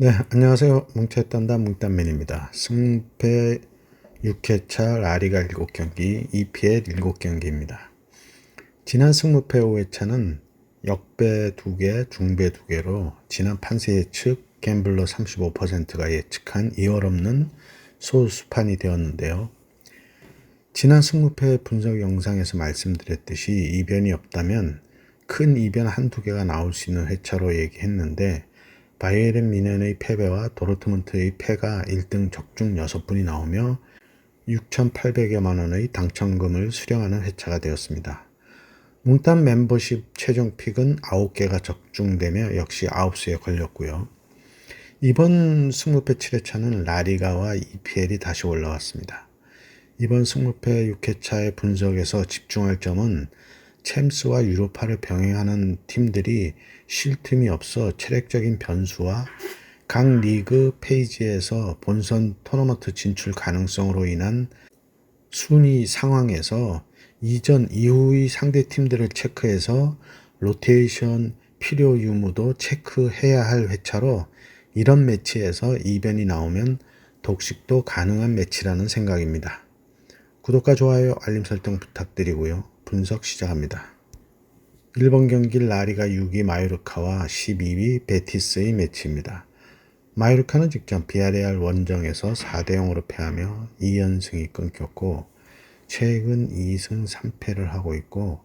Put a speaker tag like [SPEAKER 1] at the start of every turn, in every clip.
[SPEAKER 1] 네, 안녕하세요. 뭉쳤단다 뭉딴맨입니다. 승패 6회차 라리가 7경기, EPL 7경기입니다. 지난 승무패 5회차는 역배 2개, 중배 2개로 지난 판세 예측 갬블러 35%가 예측한 2월 없는 소수판이 되었는데요. 지난 승무패 분석 영상에서 말씀드렸듯이 이변이 없다면 큰 이변 한두 개가 나올 수 있는 회차로 얘기했는데 바이에른 미넨의 패배와 도르트문트의 패가 1등 적중 6분이 나오며 6,800여만 원의 당첨금을 수령하는 회차가 되었습니다. 뭉딴 멤버십 최종 픽은 9개가 적중되며 역시 9수에 걸렸고요. 이번 승무패 7회차는 라리가와 EPL이 다시 올라왔습니다. 이번 승무패 6회차의 분석에서 집중할 점은 챔스와 유로파를 병행하는 팀들이 쉴 틈이 없어 체력적인 변수와 각 리그 페이지에서 본선 토너먼트 진출 가능성으로 인한 순위 상황에서 이전 이후의 상대 팀들을 체크해서 로테이션 필요 유무도 체크해야 할 회차로 이런 매치에서 이변이 나오면 독식도 가능한 매치라는 생각입니다. 구독과 좋아요, 알림 설정 부탁드리고요. 분석 시작합니다. 1번 경기 라리가 6위 마요르카와 12위 베티스의 매치입니다. 마요르카는 직전 비아레알 원정에서 4대 0으로 패하며 2연승이 끊겼고 최근 2승 3패를 하고 있고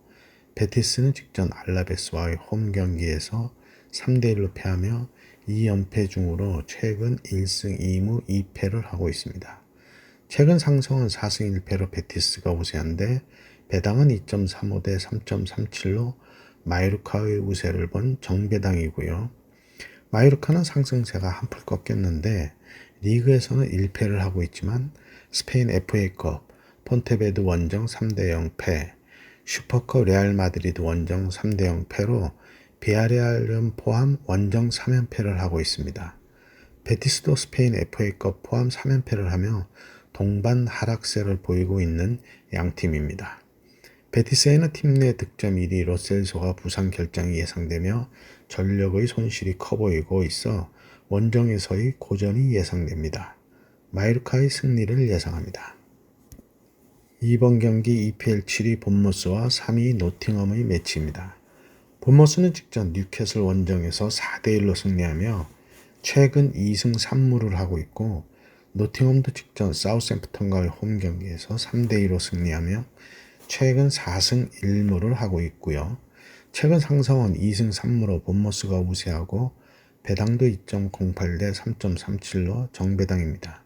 [SPEAKER 1] 베티스는 직전 알라베스와의 홈 경기에서 3대 1로 패하며 2연패 중으로 최근 1승 2무 2패를 하고 있습니다. 최근 상승은 4승 1패로 베티스가 우세한데 배당은 2.35 대 3.37로 마이루카의 우세를 본 정배당이고요. 마이루카는 상승세가 한풀 꺾였는데 리그에서는 1패를 하고 있지만 스페인 FA컵 폰테베드 원정 3대 0 패, 슈퍼컵 레알 마드리드 원정 3대 0 패로 비아레알은 포함 원정 3연패를 하고 있습니다. 베티스도 스페인 FA컵 포함 3연패를 하며 동반 하락세를 보이고 있는 양팀입니다. 베티스에는 팀 내 득점 1위 로셀소가 부상 결정이 예상되며 전력의 손실이 커 보이고 있어 원정에서의 고전이 예상됩니다. 마이르카의 승리를 예상합니다. 이번 경기 EPL 7위 본머스와 3위 노팅엄의 매치입니다. 본머스는 직전 뉴캐슬 원정에서 4대1로 승리하며 최근 2승 3무를 하고 있고 노팅엄도 직전 사우샘프턴과의 홈 경기에서 3대2로 승리하며 최근 4승 1무를 하고 있고요. 최근 상승은 2승 3무로 본머스가 우세하고 배당도 2.08 대 3.37로 정배당입니다.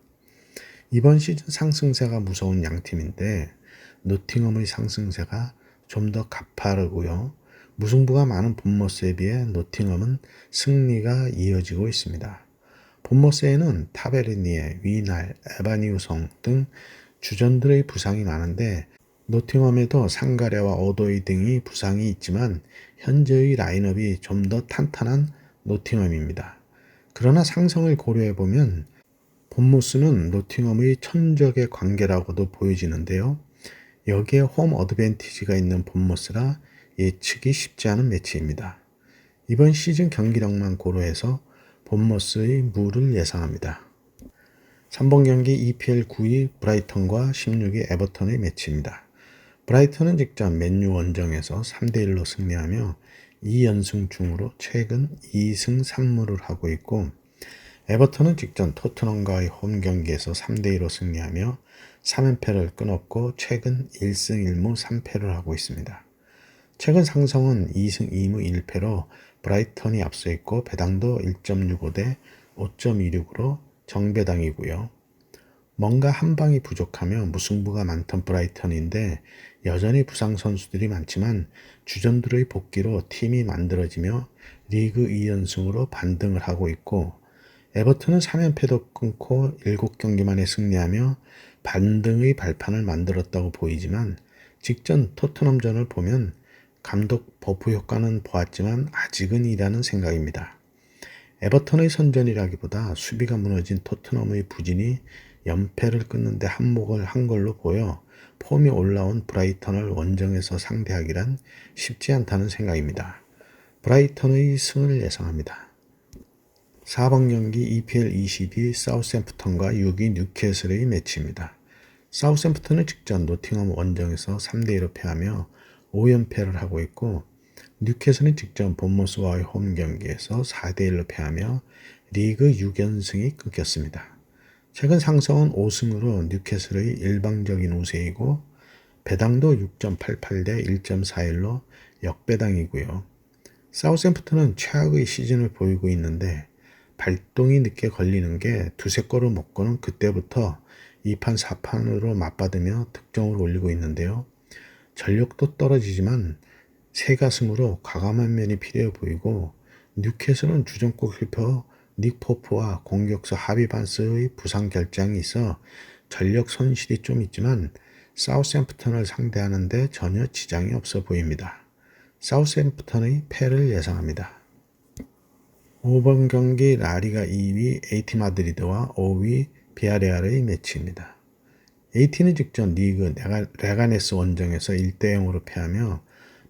[SPEAKER 1] 이번 시즌 상승세가 무서운 양팀인데 노팅엄의 상승세가 좀 더 가파르고요. 무승부가 많은 본머스에 비해 노팅엄은 승리가 이어지고 있습니다. 본머스에는 타베르니에, 위날, 에바니우성 등 주전들의 부상이 많은데 노팅엄에도 상가레와 오도이 등이 부상이 있지만 현재의 라인업이 좀 더 탄탄한 노팅엄입니다. 그러나 상성을 고려해 보면 본모스는 노팅엄의 천적의 관계라고도 보여지는데요. 여기에 홈 어드밴티지가 있는 본모스라 예측이 쉽지 않은 매치입니다. 이번 시즌 경기력만 고려해서 본모스의 무를 예상합니다. 3번 경기 EPL 9위 브라이턴과 16위 에버턴의 매치입니다. 브라이턴은 직전 맨유 원정에서 3대1로 승리하며 2연승 중으로 최근 2승 3무를 하고 있고 에버턴은 직전 토트넘과의 홈 경기에서 3대2로 승리하며 3연패를 끊었고 최근 1승 1무 3패를 하고 있습니다. 최근 상성은 2승 2무 1패로 브라이턴이 앞서 있고 배당도 1.65 대 5.26으로 정배당이고요. 뭔가 한 방이 부족하며 무승부가 많던 브라이턴인데 여전히 부상 선수들이 많지만 주전들의 복귀로 팀이 만들어지며 리그 2연승으로 반등을 하고 있고 에버튼은 3연패도 끊고 7경기 만에 승리하며 반등의 발판을 만들었다고 보이지만 직전 토트넘전을 보면 감독 버프 효과는 보았지만 아직은 이라는 생각입니다. 에버턴의 선전이라기보다 수비가 무너진 토트넘의 부진이 연패를 끊는데 한몫을 한 걸로 보여 폼이 올라온 브라이턴을 원정에서 상대하기란 쉽지 않다는 생각입니다. 브라이턴의 승을 예상합니다. 4번 경기 EPL 22 사우샘프턴과 6위 뉴캐슬의 매치입니다. 사우샘프턴은 직전 노팅엄 원정에서 3대2로 패하며 5연패를 하고 있고 뉴캐슬은 직전 본모스와의 홈 경기에서 4대1로 패하며 리그 6연승이 끊겼습니다. 최근 상승은 5승으로 뉴캐슬의 일방적인 우세이고 배당도 6.88대 1.41로 역배당이고요. 사우샘프턴은 최악의 시즌을 보이고 있는데 발동이 늦게 걸리는 게 두세 골을 먹고는 그때부터 2판 4판으로 맞받으며 득점을 올리고 있는데요. 전력도 떨어지지만 새 가슴으로 과감한 면이 필요해 보이고 뉴캐슬은 주전 골 키퍼 닉 포프와 공격수 하비 반스의 부상 결장이 있어 전력 손실이 좀 있지만 사우샘프턴을 상대하는데 전혀 지장이 없어 보입니다. 사우샘프턴의 패를 예상합니다. 5번 경기 라리가 2위 에이티 마드리드와 5위 비아레알의 매치입니다. 에이티는 직전 리그 레가네스 원정에서 1대 0으로 패하며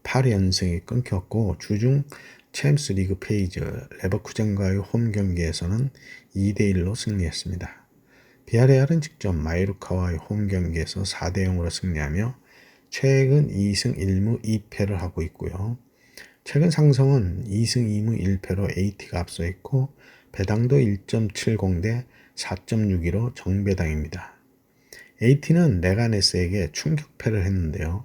[SPEAKER 1] 8연승이 끊겼고 주중 챔스 리그 페이즈 레버쿠젠과의 홈 경기에서는 2대1로 승리했습니다. 비아레알은 직전 마이루카와의 홈 경기에서 4대0으로 승리하며 최근 2승 1무 2패를 하고 있고요. 최근 상승은 2승 2무 1패로 AT가 앞서 있고 배당도 1.70 대 4.62로 정배당입니다. AT는 레가네스에게 충격패를 했는데요.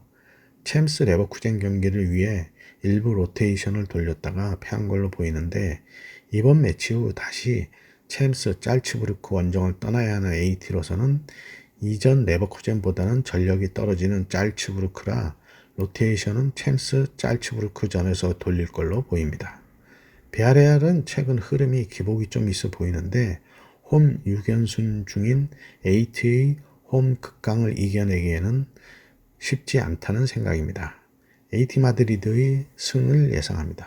[SPEAKER 1] 챔스 레버쿠젠 경기를 위해 일부 로테이션을 돌렸다가 패한 걸로 보이는데 이번 매치 후 다시 챔스 짤츠부르크 원정을 떠나야 하는 AT로서는 이전 레버쿠젠보다는 전력이 떨어지는 짤츠부르크라 로테이션은 챔스 짤츠부르크 전에서 돌릴 걸로 보입니다. 베아레알은 최근 흐름이 기복이 좀 있어 보이는데 홈 6연승 중인 AT의 홈 극강을 이겨내기에는 쉽지 않다는 생각입니다. AT 마드리드의 승을 예상합니다.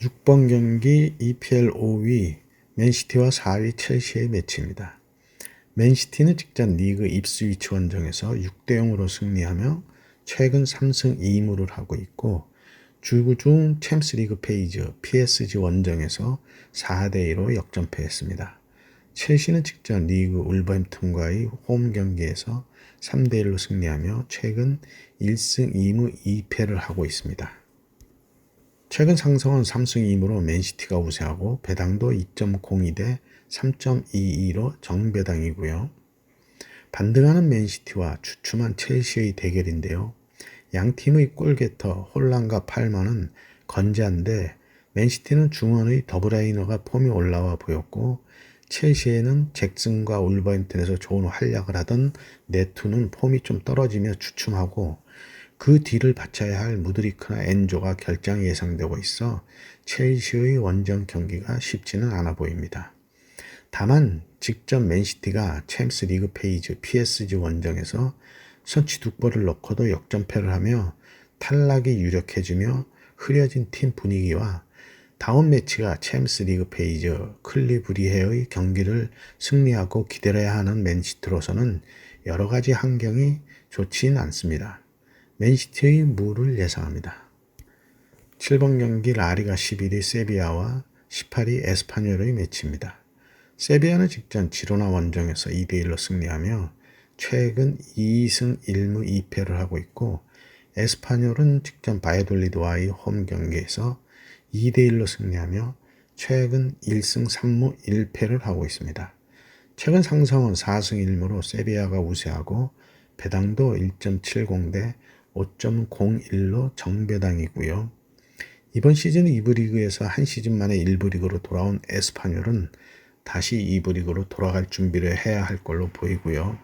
[SPEAKER 1] 6번 경기 EPL 5위 맨시티와 4위 첼시의 매치입니다. 맨시티는 직전 리그 입스위치 원정에서 6대 0으로 승리하며 최근 3승 2무를 하고 있고 주중 챔스리그 페이지 PSG 원정에서 4대 2로 역전패했습니다. 첼시는 직전 리그 울버햄튼과의 홈 경기에서 3대1로 승리하며 최근 1승 2무 2패를 하고 있습니다. 최근 상승은 3승 2무로 맨시티가 우세하고 배당도 2.02 대 3.22로 정배당이고요. 반등하는 맨시티와 주춤한 첼시의 대결인데요. 양 팀의 골게터 홀란과 팔머는 건재한데 맨시티는 중원의 더브라이너가 폼이 올라와 보였고 첼시에는 잭슨과 울버햄튼에서 좋은 활약을 하던 네투는 폼이 좀 떨어지며 주춤하고 그 뒤를 바쳐야 할 무드리크나 엔조가 결장이 예상되고 있어 첼시의 원정 경기가 쉽지는 않아 보입니다. 다만 직전 맨시티가 챔스 리그 페이지 PSG 원정에서 선취 두 골을 넣고도 역전패를 하며 탈락이 유력해지며 흐려진 팀 분위기와 다음 매치가 챔스 리그 페이지 클리브리헤의 경기를 승리하고 기다려야 하는 맨시티로서는 여러 가지 환경이 좋지는 않습니다. 맨시티의 무를 예상합니다. 7번 경기 라리가 11위 세비야와 18위 에스파뇰의 매치입니다. 세비야는 직전 지로나 원정에서 2대1로 승리하며 최근 2승 1무 2패를 하고 있고 에스파뇰은 직전 바이돌리드와의 홈 경기에서 2대1로 승리하며 최근 1승 3무 1패를 하고 있습니다. 최근 상승은 4승 1무로 세비야가 우세하고 배당도 1.70 대 5.01로 정배당이고요. 이번 시즌 2부 리그에서 한 시즌 만에 1부 리그로 돌아온 에스파뇰은 다시 2부 리그로 돌아갈 준비를 해야 할 걸로 보이고요.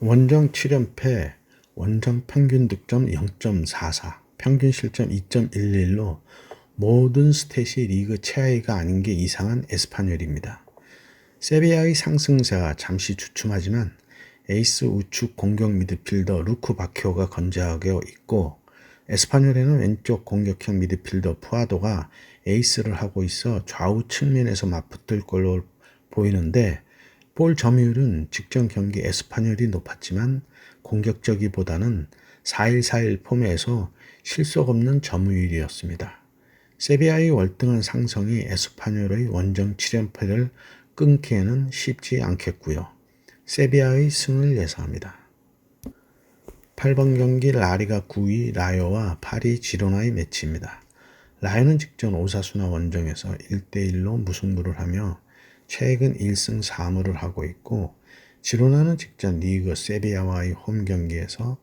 [SPEAKER 1] 원정 7연패, 원정 평균 득점 0.44, 평균 실점 2.11로 모든 스탯이 리그 최하위가 아닌 게 이상한 에스파뇰입니다. 세비야의 상승세가 잠시 주춤하지만 에이스 우측 공격 미드필더 루크 바키오가 건재하게 있고 에스파뇰에는 왼쪽 공격형 미드필더 푸아도가 에이스를 하고 있어 좌우 측면에서 맞붙을 걸로 보이는데 볼 점유율은 직전 경기 에스파뇰이 높았지만 공격적이보다는 4-1-4-1 폼에서 실속 없는 점유율이었습니다. 세비야의 월등한 상성이 에스파뇰의 원정 7연패를 끊기에는 쉽지 않겠고요. 세비야의 승을 예상합니다. 8번 경기 라리가 9위 라요와 8위 지로나의 매치입니다. 라요는 직전 오사수나 원정에서 1대1로 무승부를 하며 최근 1승 4무를 하고 있고 지로나는 직전 리그 세비야와의 홈 경기에서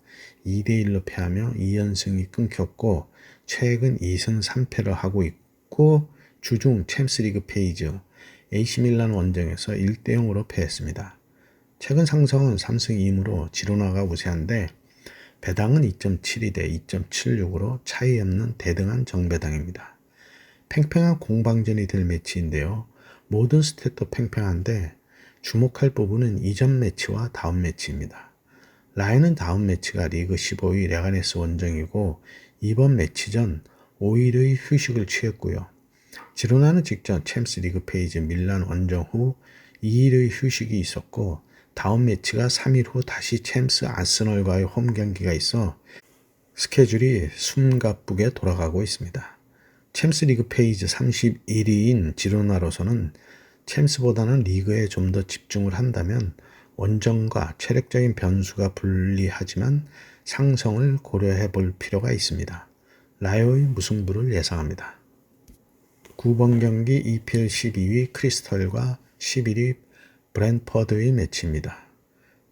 [SPEAKER 1] 2대1로 패하며 2연승이 끊겼고 최근 2승 3패를 하고 있고 주중 챔스리그 페이즈 AC 밀란 원정에서 1대 0으로 패했습니다. 최근 상승은 3승 2무로 지로나가 우세한데 배당은 2.72 대 2.76으로 차이 없는 대등한 정배당입니다. 팽팽한 공방전이 될 매치인데요. 모든 스탯도 팽팽한데 주목할 부분은 이전 매치와 다음 매치입니다. 라인은 다음 매치가 리그 15위 레가네스 원정이고 이번 매치 전 5일의 휴식을 취했고요. 지로나는 직전 챔스 리그 페이지 밀란 원정 후 2일의 휴식이 있었고 다음 매치가 3일 후 다시 챔스 아스널과의 홈 경기가 있어 스케줄이 숨가쁘게 돌아가고 있습니다. 챔스 리그 페이지 31위인 지로나로서는 챔스보다는 리그에 좀 더 집중을 한다면 원정과 체력적인 변수가 불리하지만 상성을 고려해 볼 필요가 있습니다. 라요의 무승부를 예상합니다. 9번 경기 EPL 12위 크리스털과 11위 브랜퍼드의 매치입니다.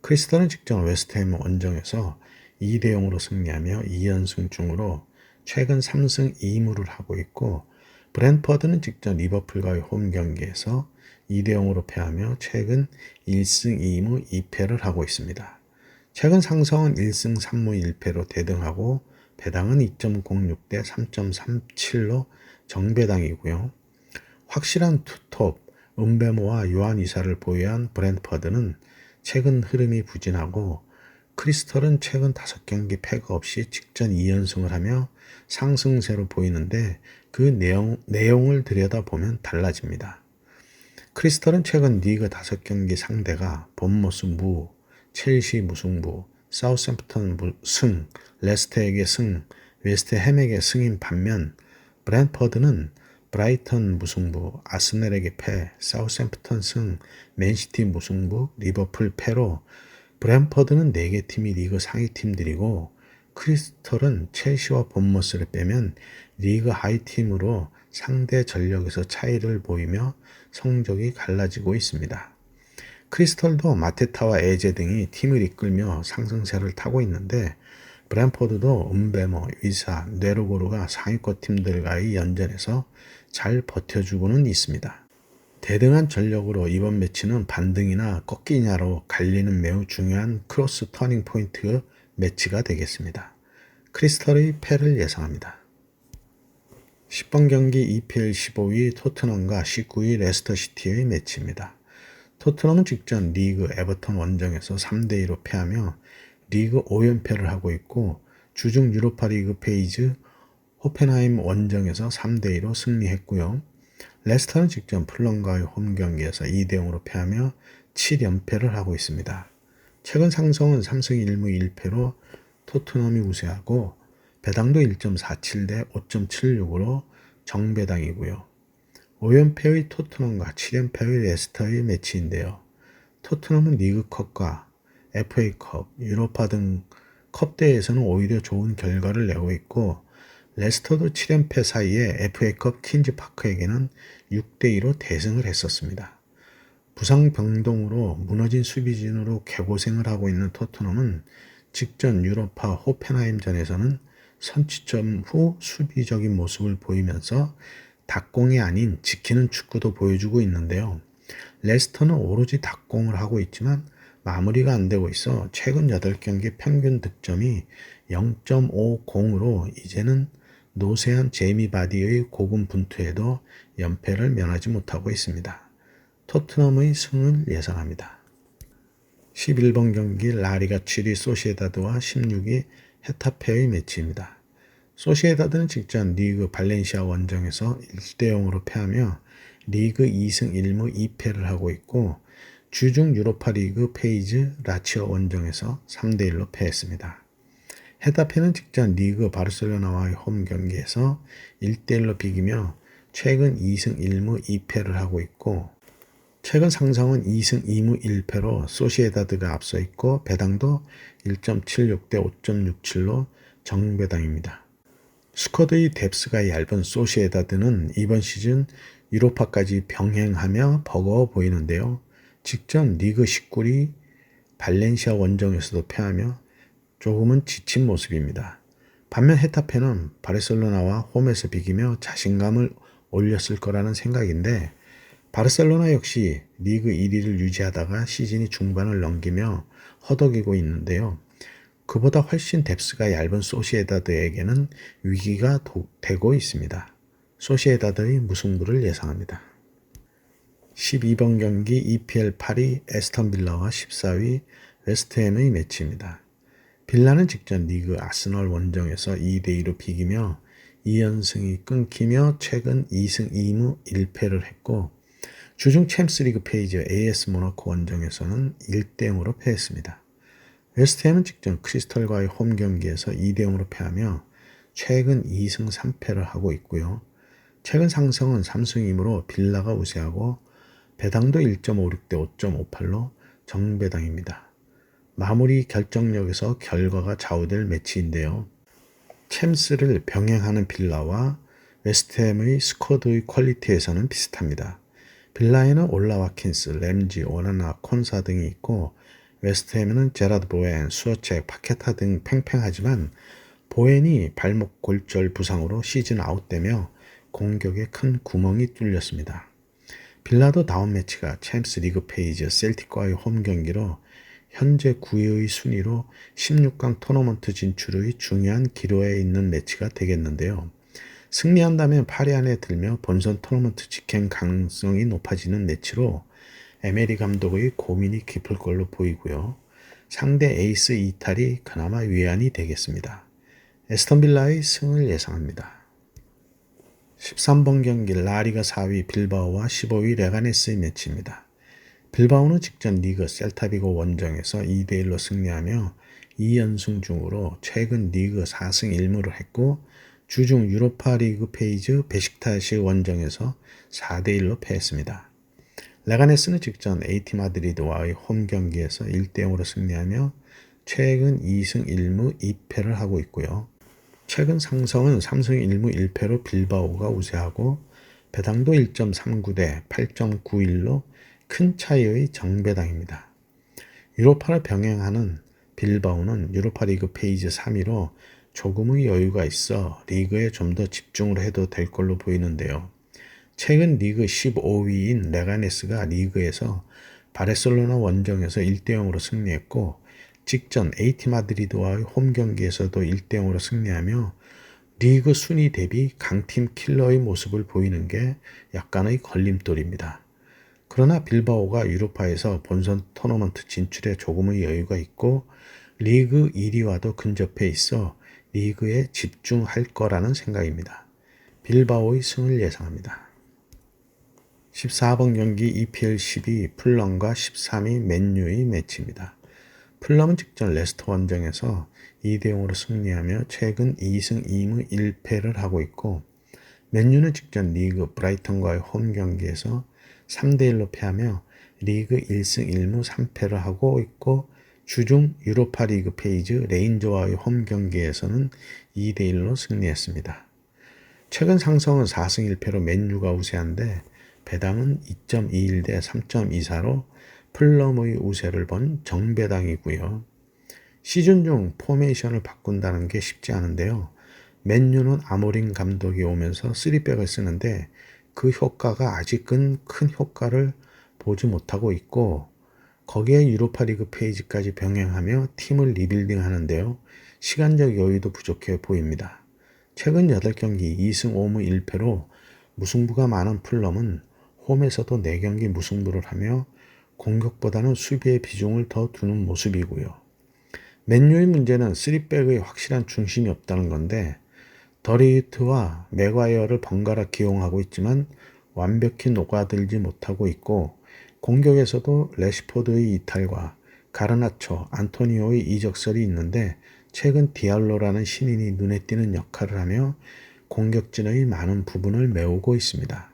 [SPEAKER 1] 크리스털은 직전 웨스트햄 원정에서 2대 0으로 승리하며 2연승 중으로 최근 3승 2무를 하고 있고 브랜퍼드는 직전 리버풀과의 홈 경기에서 2대 0으로 패하며 최근 1승 2무 2패를 하고 있습니다. 최근 상성은 1승 3무 1패로 대등하고 배당은 2.06대 3.37로 정배당이고요. 확실한 투톱 은베모와 요한 이사를 보유한 브랜퍼드는 최근 흐름이 부진하고 크리스털은 최근 5경기 패가 없이 직전 2연승을 하며 상승세로 보이는데 그 내용, 내용을 들여다보면 달라집니다. 크리스털은 최근 리그 5경기 상대가 본모스 무, 첼시 무승부, 사우샘프턴 승, 레스터에게 승, 웨스트햄에게 승인 반면 브랜퍼드는 브라이턴 무승부, 아스넬에게 패, 사우샘프턴 승, 맨시티 무승부, 리버풀 패로 브랜퍼드는 4개 팀이 리그 상위 팀들이고 크리스털은 첼시와 본머스를 빼면 리그 하이 팀으로 상대 전력에서 차이를 보이며 성적이 갈라지고 있습니다. 크리스털도 마테타와 에제 등이 팀을 이끌며 상승세를 타고 있는데 브랜포드도 은베머, 위사, 네로고르가 상위권 팀들과의 연전에서 잘 버텨주고는 있습니다. 대등한 전력으로 이번 매치는 반등이나 꺾이냐로 갈리는 매우 중요한 크로스 터닝 포인트 매치가 되겠습니다. 크리스털의 패를 예상합니다. 10번 경기 EPL 15위 토트넘과 19위 레스터시티의 매치입니다. 토트넘은 직전 리그 에버턴 원정에서 3대2로 패하며 리그 5연패를 하고 있고 주중 유로파 리그 페이즈 호펜하임 원정에서 3대2로 승리했고요. 레스터는 직전 플럼과의 홈 경기에서 2대0으로 패하며 7연패를 하고 있습니다. 최근 상성은 3승 1무 1패로 토트넘이 우세하고 배당도 1.47 대 5.76으로 정배당이고요. 5연패의 토트넘과 7연패의 레스터의 매치인데요. 토트넘은 리그컵과 FA컵, 유로파 등 컵대회에서는 오히려 좋은 결과를 내고 있고 레스터도 7연패 사이에 FA컵 퀸즈 파크에게는 6대2로 대승을 했었습니다. 부상 병동으로 무너진 수비진으로 개고생을 하고 있는 토트넘은 직전 유로파 호펜하임전에서는 선취점 후 수비적인 모습을 보이면서 닭공이 아닌 지키는 축구도 보여주고 있는데요. 레스터는 오로지 닭공을 하고 있지만 마무리가 안 되고 있어 최근 8경기 평균 득점이 0.50으로 이제는 노세한 제이미 바디의 고군 분투에도 연패를 면하지 못하고 있습니다. 토트넘의 승을 예상합니다. 11번 경기 라리가 7위 소시에다드와 16위 헤타페의 매치입니다. 소시에다드는 직전 리그 발렌시아 원정에서 1대 0으로 패하며 리그 2승 1무 2패를 하고 있고 주중 유로파 리그 페이즈 라치오 원정에서 3대 1로 패했습니다. 헤타페는 직전 리그 바르셀로나와의 홈 경기에서 1대 1로 비기며 최근 2승 1무 2패를 하고 있고 최근 상성은 2승 2무 1패로 소시에다드가 앞서 있고 배당도 1.76 대 5.67로 정배당입니다. 스쿼드의 뎁스가 얇은 소시에다드는 이번 시즌 유로파까지 병행하며 버거워 보이는데요. 직전 리그 19리 발렌시아 원정에서도 패하며 조금은 지친 모습입니다. 반면 헤타페는 바르셀로나와 홈에서 비기며 자신감을 올렸을 거라는 생각인데 바르셀로나 역시 리그 1위를 유지하다가 시즌이 중반을 넘기며 허덕이고 있는데요. 그보다 훨씬 뎁스가 얇은 소시에다드에게는 위기가 도, 되고 있습니다. 소시에다드의 무승부를 예상합니다. 12번 경기 EPL 8위 에스턴 빌라와 14위 웨스트햄의 매치입니다. 빌라는 직전 리그 아스널 원정에서 2대2로 비기며 2연승이 끊기며 최근 2승 2무 1패를 했고 주중 챔스리그 페이지 AS 모나코 원정에서는 1대0으로 패했습니다. 웨스트햄은 직전 크리스털과의 홈 경기에서 2대 0으로 패하며 최근 2승 3패를 하고 있고요. 최근 상승은 3승이므로 빌라가 우세하고 배당도 1.56대 5.58로 정배당입니다. 마무리 결정력에서 결과가 좌우될 매치인데요. 챔스를 병행하는 빌라와 웨스트햄의 스쿼드의 퀄리티에서는 비슷합니다. 빌라에는 올라 와킨스, 램지, 오나나, 콘사 등이 있고 웨스트햄에는 제라드 보엔, 수어책, 파케타 등 팽팽하지만 보엔이 발목 골절 부상으로 시즌 아웃되며 공격에 큰 구멍이 뚫렸습니다. 빌라도 다운 매치가 챔스 리그 페이지 셀틱과의 홈 경기로 현재 9위의 순위로 16강 토너먼트 진출의 중요한 기로에 있는 매치가 되겠는데요. 승리한다면 8위 안에 들며 본선 토너먼트 직행 가능성이 높아지는 매치로 에메리 감독의 고민이 깊을 걸로 보이고요. 상대 에이스 이탈이 그나마 위안이 되겠습니다. 에스턴 빌라의 승을 예상합니다. 13번 경기 라리가 4위 빌바오와 15위 레가네스의 매치입니다. 빌바오는 직전 리그 셀타비고 원정에서 2대1로 승리하며 2연승 중으로 최근 리그 4승 1무를 했고 주중 유로파 리그 페이즈 베식타시 원정에서 4대1로 패했습니다. 레가네스는 직전 에이티 마드리드와의 홈 경기에서 1대0으로 승리하며 최근 2승 1무 2패를 하고 있고요. 최근 상성은 3승 1무 1패로 빌바오가 우세하고 배당도 1.39대 8.91로 큰 차이의 정배당입니다. 유로파를 병행하는 빌바오는 유로파 리그 페이지 3위로 조금의 여유가 있어 리그에 좀 더 집중을 해도 될 걸로 보이는데요. 최근 리그 15위인 레가네스가 리그에서 바르셀로나 원정에서 1대0으로 승리했고 직전 에이티 마드리드와의 홈 경기에서도 1대0으로 승리하며 리그 순위 대비 강팀 킬러의 모습을 보이는 게 약간의 걸림돌입니다. 그러나 빌바오가 유로파에서 본선 토너먼트 진출에 조금의 여유가 있고 리그 1위와도 근접해 있어 리그에 집중할 거라는 생각입니다. 빌바오의 승을 예상합니다. 14번 경기 EPL 12 풀럼과 13위 맨유의 매치입니다. 풀럼은 직전 레스터 원정에서 2대 0으로 승리하며 최근 2승 2무 1패를 하고 있고 맨유는 직전 리그 브라이턴과의 홈 경기에서 3대 1로 패하며 리그 1승 1무 3패를 하고 있고 주중 유로파 리그 페이즈 레인저와의 홈 경기에서는 2대 1로 승리했습니다. 최근 상성은 4승 1패로 맨유가 우세한데 배당은 2.21 대 3.24로 플럼의 우세를 본 정배당이고요. 시즌 중 포메이션을 바꾼다는 게 쉽지 않은데요. 맨유는 아모린 감독이 오면서 3백을 쓰는데 그 효과가 아직은 큰 효과를 보지 못하고 있고 거기에 유로파 리그 페이지까지 병행하며 팀을 리빌딩 하는데요. 시간적 여유도 부족해 보입니다. 최근 8경기 2승 5무 1패로 무승부가 많은 풀럼은 홈에서도 4경기 무승부를 하며 공격보다는 수비의 비중을 더 두는 모습이고요. 맨유의 문제는 3백의 확실한 중심이 없다는 건데 더리히트와 맥와이어를 번갈아 기용하고 있지만 완벽히 녹아들지 못하고 있고 공격에서도 레시포드의 이탈과 가르나초, 안토니오의 이적설이 있는데 최근 디알로라는 신인이 눈에 띄는 역할을 하며 공격진의 많은 부분을 메우고 있습니다.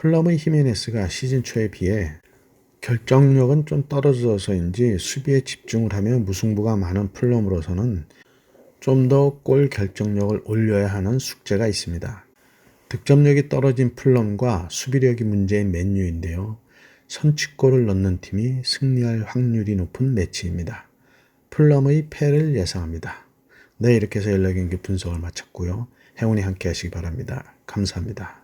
[SPEAKER 1] 플럼의 히메네스가 시즌 초에 비해 결정력은 좀 떨어져서인지 수비에 집중을 하며 무승부가 많은 플럼으로서는 좀 더 골 결정력을 올려야 하는 숙제가 있습니다. 득점력이 떨어진 플럼과 수비력이 문제인 맨유인데요. 선취골을 넣는 팀이 승리할 확률이 높은 매치입니다. 플럼의 패를 예상합니다. 네, 이렇게 해서 연락 경기 분석을 마쳤고요. 행운이 함께 하시기 바랍니다. 감사합니다.